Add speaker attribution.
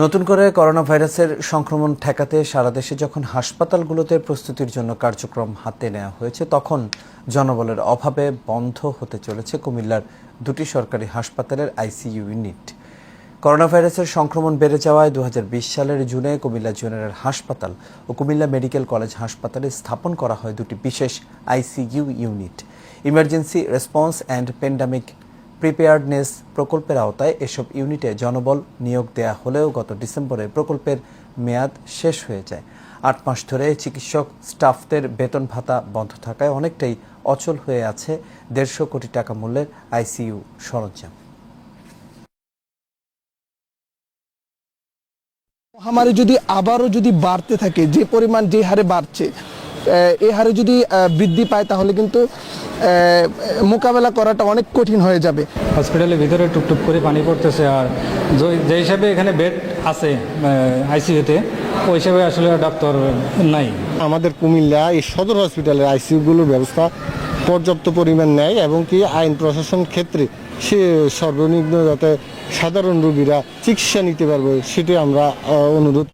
Speaker 1: নতুন করে করোনা ভাইরাসের সংক্রমণ ঠেকাতে সারা দেশে যখন হাসপাতালগুলোতে প্রস্তুতির জন্য কার্যক্রম হাতে নেওয়া হয়েছে, তখন জনবলের অভাবে বন্ধ হতে চলেছে কুমিল্লার দুটি সরকারি হাসপাতালের আইসিইউ ইউনিট। করোনা ভাইরাসের সংক্রমণ বেড়ে যাওয়ায় দু হাজার বিশ সালের জুনে কুমিল্লা জেনারেল হাসপাতাল ও কুমিল্লা মেডিকেল কলেজ হাসপাতালে স্থাপন করা হয় দুটি বিশেষ ICU unit. Emergency response and pandemic preparedness প্রকল্পের আওতায় এসব ইউনিটে জনবল নিয়োগ দেয়া হলেও গত ডিসেম্বরে প্রকল্পের মেয়াদ শেষ হয়ে যায়। আট মাস ধরে চিকিৎসক স্টাফদের বেতন ভাতা বন্ধ থাকায় অনেকটাই অচল হয়ে আছে দেড়শো কোটি টাকা মূল্যের আইসিইউ সরঞ্জাম।
Speaker 2: মহামারী যদি আবারও যদি বাড়তে থাকে, যে পরিমাণ যে হারে বাড়ছে এই হারে যদি বৃদ্ধি পায় তাহলে কিন্তু মোকাবেলা করাটা অনেক কঠিন হয়ে যাবে।
Speaker 3: হসপিটালের ভিতরে টুপটুপ করে পানি পড়তেছে আর যে- হিসাবে এখানে বেড আছে আইসিইউতে ওই হিসাবে আসলে ডক্টর নাই।
Speaker 4: আমাদের কুমিল্লা এই সদর হসপিটালের আইসিইউগুলোর ব্যবস্থা পর্যাপ্ত পরিমাণ নেয় এবং কি আইন প্রশাসন ক্ষেত্রে সে সর্বনিম্ন যাতে সাধারণ রোগীরা চিকিৎসা নিতে পারবে সেটি আমরা অনুরোধ